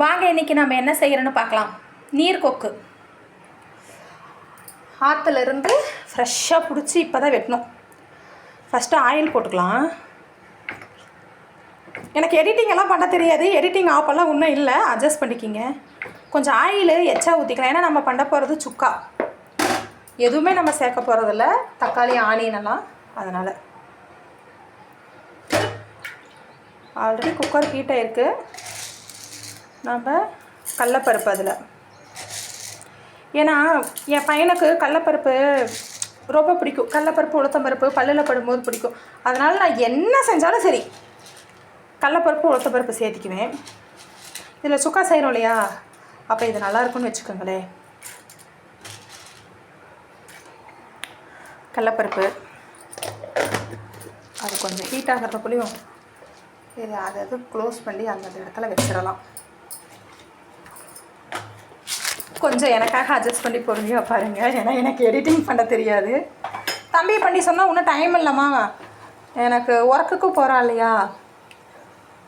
வாங்க இன்னைக்கு நம்ம என்ன செய்கிறோன்னு பார்க்கலாம். நீர் கொக்கு. ஆற்றுல இருந்து ஃப்ரெஷ்ஷாக பிடிச்சி இப்போ தான் வெட்டணும். ஃபஸ்ட்டு ஆயில் போட்டுக்கலாம். எனக்கு எடிட்டிங் எல்லாம் பண்ண தெரியாது. எடிட்டிங் ஆப்பெல்லாம் ஒன்றும் இல்லை. அட்ஜஸ்ட் பண்ணிக்கிங்க. கொஞ்சம் ஆயில் எச்சா ஊற்றிக்கலாம் ஏன்னா நம்ம பண்ண போகிறது சுக்கா. எதுவுமே நம்ம சேர்க்க போகிறதில்ல தக்காளி ஆனியனெல்லாம் அதனால். ஆல்ரெடி குக்கர் ஹீட்டாக இருக்குது நம்ம கடலப்பருப்பு அதில். ஏன்னா என் பையனுக்கு கடலப்பருப்பு ரொம்ப பிடிக்கும். கடலப்பருப்பு உளுத்தம்பருப்பு பல்லில் படும்போது பிடிக்கும். அதனால் நான் என்ன செஞ்சாலும் சரி கடலப்பருப்பு உளுத்தம்பருப்பு சேர்த்திக்குவேன். இதில் சுக்கா செய்கிறோம் இல்லையா? அப்போ இது நல்லாயிருக்குன்னு வச்சுக்கோங்களேன் கடலப்பருப்பு அது கொஞ்சம் ஹீட் ஆகிறதுக்குள்ளேயும் இது அதை அது க்ளோஸ் பண்ணி அந்த இடத்துல வச்சிடலாம். கொஞ்சம் எனக்காக அட்ஜஸ்ட் பண்ணி பொறுமையாக பாருங்கள் ஏன்னா எனக்கு எடிட்டிங் பண்ண தெரியாது. தம்பி பண்ணி சொன்னால் இன்னும் டைம் இல்லைம்மா. எனக்கு ஒர்க்குக்கு போகிறான் இல்லையா?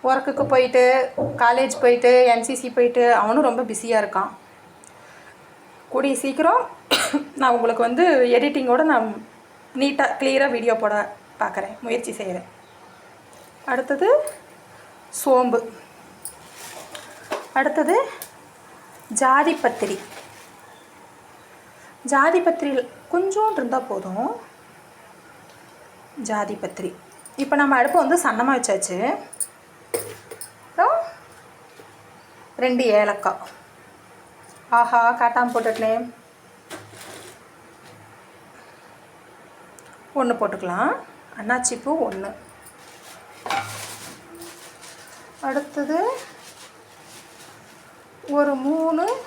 ஒர்க்குக்கு போயிட்டு காலேஜ் போயிட்டு என்சிசி போயிட்டு அவனும் ரொம்ப பிஸியாக இருக்கான். கூடிய சீக்கிரம் நான் உங்களுக்கு வந்து எடிட்டிங்கோடு நான் நீட்டாக கிளியராக வீடியோ போட பார்க்குறேன் முயற்சி செய்கிறேன் அடுத்தது சோம்பு. அடுத்தது ஜாதி பத்திரி ஜாதி பத்திரி கொஞ்சோண்டு இருந்தால் போதும். ஜாதி பத்திரி இப்போ நம்ம அடுப்பு வந்து சன்னமாக வச்சாச்சு. அப்புறம் ரெண்டு ஏலக்காய். ஆஹா காட்டாமல் போட்டுட்டேன். ஒன்று போட்டுக்கலாம். அன்னாச்சிப்பூ ஒன்று அடுத்தது ஒரு மூணு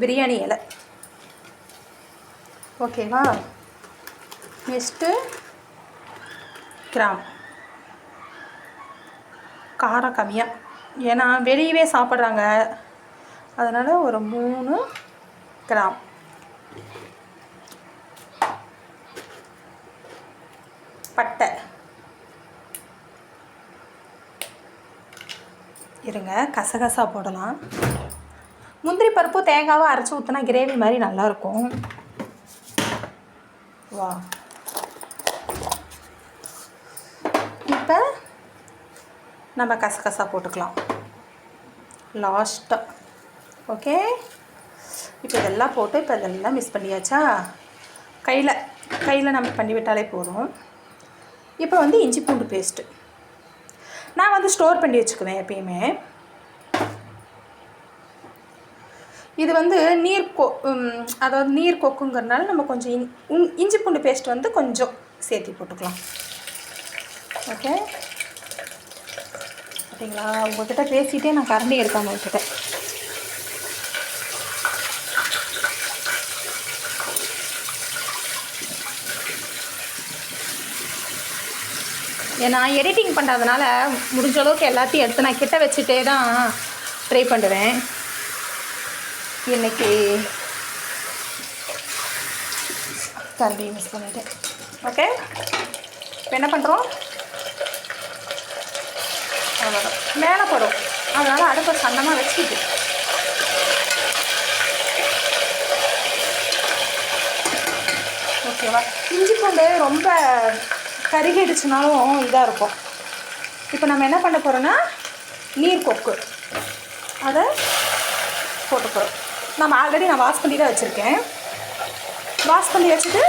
பிரியாணி இலை. ஓகேவா? Next gram. காரம் கம்மியாக ஏன்னா வெளியவே சாப்பிட்றாங்க. அதனால் ஒரு மூணு கிராம். பட்டை. இருங்க கசகசா போடலாம். முந்திரி பருப்பு தேங்காவை அரைச்சி ஊற்றினா கிரேவி மாதிரி நல்லாயிருக்கும். வா. இப்போ நம்ம கசகசா போட்டுக்கலாம். லாஸ்ட்டாக ஓகே? இப்போ இதெல்லாம் போட்டு இப்போ இதெல்லாம் மிஸ் பண்ணியாச்சா? கையில் கையில் நம்ம பண்ணிவிட்டாலே போதும். இப்போ வந்து இஞ்சி பூண்டு பேஸ்ட்டு நான் வந்து ஸ்டோர் பண்ணி வச்சுக்குவேன் எப்பயுமே. இது வந்து நீர் கொ அதாவது நீர் கொக்குங்கிறனால நம்ம கொஞ்சம் இன் இஞ்சி பூண்டு பேஸ்ட் வந்து கொஞ்சம் சேர்த்தி போட்டுக்கலாம். ஓகே பார்த்தீங்களா உங்கள்கிட்ட பேசிகிட்டே நான் கரண்டி எடுக்காமல் விட்டுட்டேன் ஏன்னா எடிட்டிங் பண்ணுறதுனால முடிஞ்ச அளவுக்கு எல்லாத்தையும் எடுத்து நான் கிட்ட வச்சுட்டே தான் ட்ரை பண்ணுவேன். இன்னைக்கு கரண்டி மிஸ் பண்ணிட்டேன். ஓகே இப்போ என்ன பண்ணுறோம் அவ்வளோதான் மேலே போடும் அதனால் அடுப்பை சன்னமாக வச்சுக்கிட்டு. ஓகேவா இஞ்சி பூண்டு ரொம்ப கருகிடுச்சுனாலும் இதாக இருக்கும். இப்போ நம்ம என்ன பண்ண போகிறோன்னா நீர் கொக்கு. அதை போட்டு போகிறோம் நம்ம ஆல்ரெடி நான் வாஷ் பண்ணி தான் வச்சுருக்கேன். வாஷ் பண்ணி வச்சுட்டு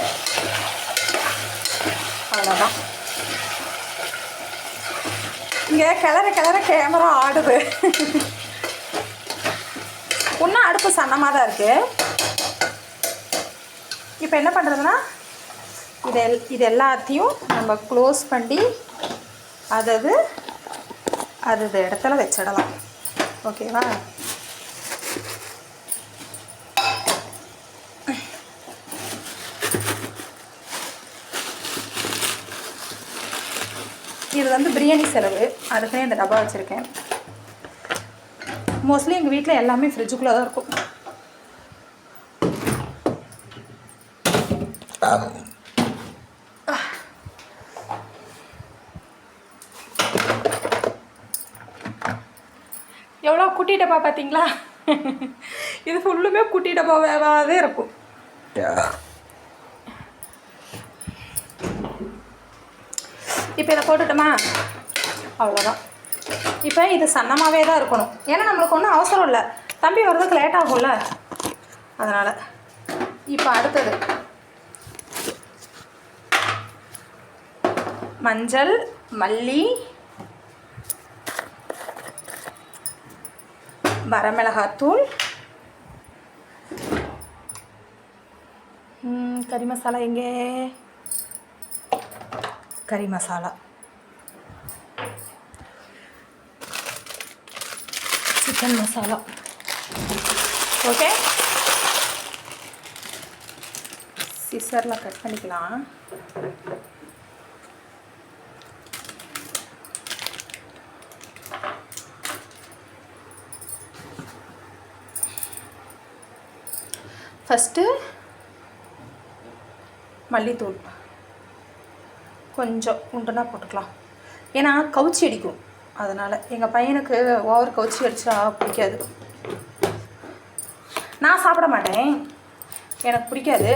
அவ்வளோதான் இங்கே கிளற கிளற கேமரா ஆடுது. இன்னும் அடுப்பு சன்னமாக தான் இருக்குது இப்போ என்ன பண்ணுறதுன்னா இது எல் இது எல்லாத்தையும் நம்ம க்ளோஸ் பண்ணி அதது அது அது இடத்துல வச்சிடலாம். ஓகேவா இது வந்து பிரியாணி செலவு. அதுக்குனே இந்த டப்பா வச்சுருக்கேன். மோஸ்ட்லி எங்கள் வீட்டில் எல்லாமே ஃப்ரிட்ஜுக்குள்ளே தான் இருக்கும். Um, எவ்வளோ குட்டி டப்பா பார்த்தீங்களா இது ஃபுல்லுமே குட்டி டப்பாவே இருக்கும் இப்போ இதை போட்டுட்டோமா? அவ்வளோதான் இப்போ இது சன்னமாகவே தான் இருக்கணும். ஏன்னா நம்மளுக்கு ஒன்றும் அவசரம் இல்லை. தம்பி வர்றதுக்கு லேட் ஆகும்ல. அதனால் இப்போ அடுத்தது. மஞ்சள் மல்லி வரமிளகாத்தூள். கறி மசாலா எங்கே? கறி மசாலா. சிக்கன் மசாலா. ஓகே? சிசரில் கட் பண்ணிக்கலாம். ஃபஸ்ட்டு மல்லித்தூள். கொஞ்சம் உண்டுனா போட்டுக்கலாம். ஏன்னா கவுச்சி அடிக்கும். அதனால் எங்கள் பையனுக்கு ஓவர் கவுச்சி அடித்தா பிடிக்காது. நான் சாப்பிட மாட்டேன். எனக்கு பிடிக்காது.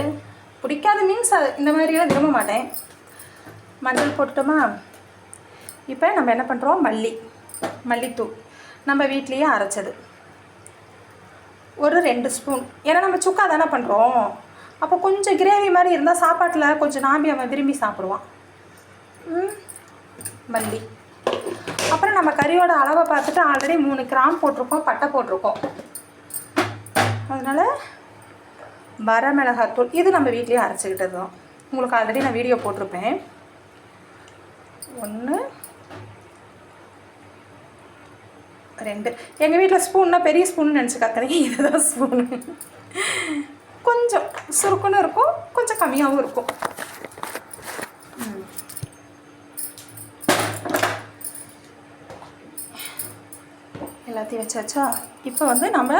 பிடிக்காது மீன்ஸ் அது இந்த மாதிரியெல்லாம் விரும்ப மாட்டேன். மஞ்சள் போட்டுட்டோமா? இப்போ நம்ம என்ன பண்ணுறோம் மல்லி. மல்லித்தூள். நம்ம வீட்லேயே அரைச்சது. ஒரு ரெண்டு ஸ்பூன் ஏன்னா நம்ம சுக்கா தானே பண்ணுறோம் அப்போ கொஞ்சம் கிரேவி மாதிரி இருந்தால் சாப்பாட்டில் கொஞ்சம் நாம்பி அவன் விரும்பி சாப்பிடுவான். மல்லி. அப்புறம் நம்ம கறியோட அளவை பார்த்துட்டு ஆல்ரெடி மூணு கிராம் போட்டிருக்கோம் பட்டை போட்டிருக்கோம். அதனால் வரமிளகாத்தூள் இது நம்ம வீட்லேயே அரைச்சிக்கிட்டது தான் உங்களுக்கு ஆல்ரெடி நான் வீடியோ போட்டிருப்பேன். ஒன்று ரெண்டு. எங்கள் வீட்டில் ஸ்பூன்னா பெரிய ஸ்பூன் நினச்சிக்காத்தனீங்க இதுதான் ஸ்பூனு கொஞ்சம் சுருக்குன்னு இருக்கும் கொஞ்சம் கம்மியாகவும் இருக்கும். ம். எல்லாத்தையும் வச்சாச்சா? இப்போ வந்து நம்ம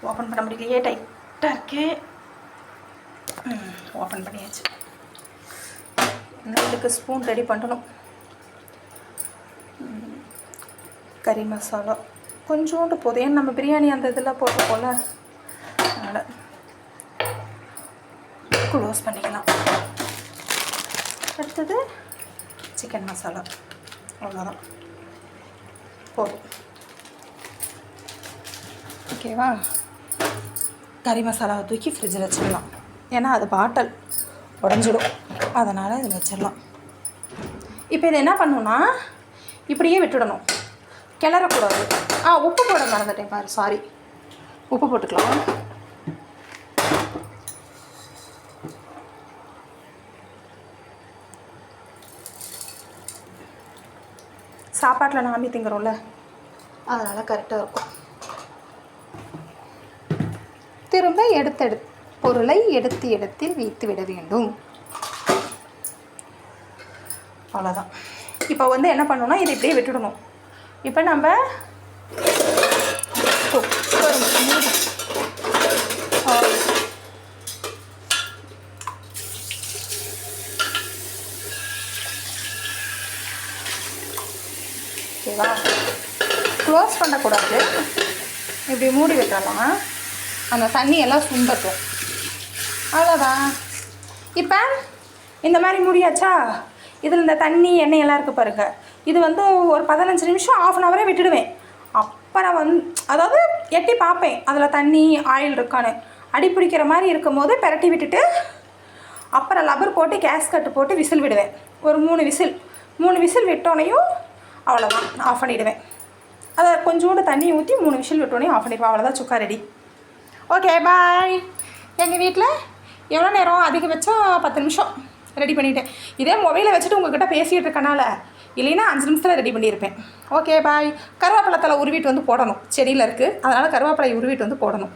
ஓப்பன் பண்ண முடியலையே டைட்டாக இருக்கே. ஓப்பன் பண்ணியாச்சு. அதுக்கு ஸ்பூன் ரெடி பண்ணணும். கறி மசாலா. கொஞ்சோண்டு போதும். ஏன்னா நம்ம பிரியாணி அந்த இதில் போல் அதனால் க்ளோஸ் பண்ணிக்கலாம். அடுத்தது சிக்கன் மசாலா. அவ்வளோதான் போதும். ஓகேவா கறி மசாலாவை தூக்கி ஃப்ரிட்ஜில் வச்சுக்கலாம். ஏன்னா அது பாட்டல். உடஞ்சிடும். அதனால் இதில் வச்சிடலாம். இப்போ இதை என்ன பண்ணணும்னா இப்படியே விட்டுடணும். கிளறக்கூடாது. ஆ உப்பு போட மறந்துட்டேன் பாரு சாரி உப்பு போட்டுக்கலாம். சாப்பாட்டில் நாமி திங்குறோம்ல அதனால் கரெக்டாக இருக்கும். திரும்ப எடுத்தெடு பொருளை எடுத்து எடுத்து வைத்து விட வேண்டும். அவ்வளோதான் இப்போ வந்து என்ன பண்ணணும்னா இதை இப்படியே விட்டுடணும். இப்போ நம்ம ஓகேவா க்ளோஸ் பண்ணக்கூடாது. இப்படி மூடி விட்டுறலாம் அந்த தண்ணி எல்லாம் சுண்டட்டும். அவ்வளோதான் இப்போ இந்த மாதிரி முடியாச்சா? இதில் இந்த தண்ணி எண்ணெய் எல்லாம் இருக்குது பாருங்க. இது வந்து ஒரு பதினஞ்சு நிமிஷம் ஆஃப் அன் ஹவரே விட்டுடுவேன். அப்புறம் வந்து அதாவது எட்டி பார்ப்பேன். அதில் தண்ணி ஆயில் இருக்கான்னு. அடி பிடிக்கிற மாதிரி இருக்கும் போது பெரட்டி விட்டுட்டு அப்புறம் லப்பர் போட்டு கேஸ் கட்டு போட்டு விசில் விடுவேன். ஒரு மூணு விசில். மூணு விசில் விட்டோனையும் அவ்வளோதான் ஆஃப் பண்ணிவிடுவேன் அதை கொஞ்சோண்டு தண்ணி ஊற்றி மூணு விசில் விட்டோன்னே ஆஃப் பண்ணிடுவேன். அவ்வளோதான் சுக்கா ரெடி ஓகே பாய் எங்கள் வீட்டில் எவ்வளோ நேரம்? அதிகபட்சம் பத்து நிமிஷம். ரெடி பண்ணிட்டேன். இதே மொபைலை வச்சுட்டு உங்ககிட்ட பேசிகிட்டு இருக்கனால இல்லைன்னா அஞ்சு நிமிஷத்தில் ரெடி பண்ணியிருப்பேன். ஓகே பாய் கருவேப்பிலை தலை உருவிட்டு வந்து போடணும். செடியில் இருக்குது அதனால் கருவேப்பிலை உருவிட்டு வந்து போடணும்.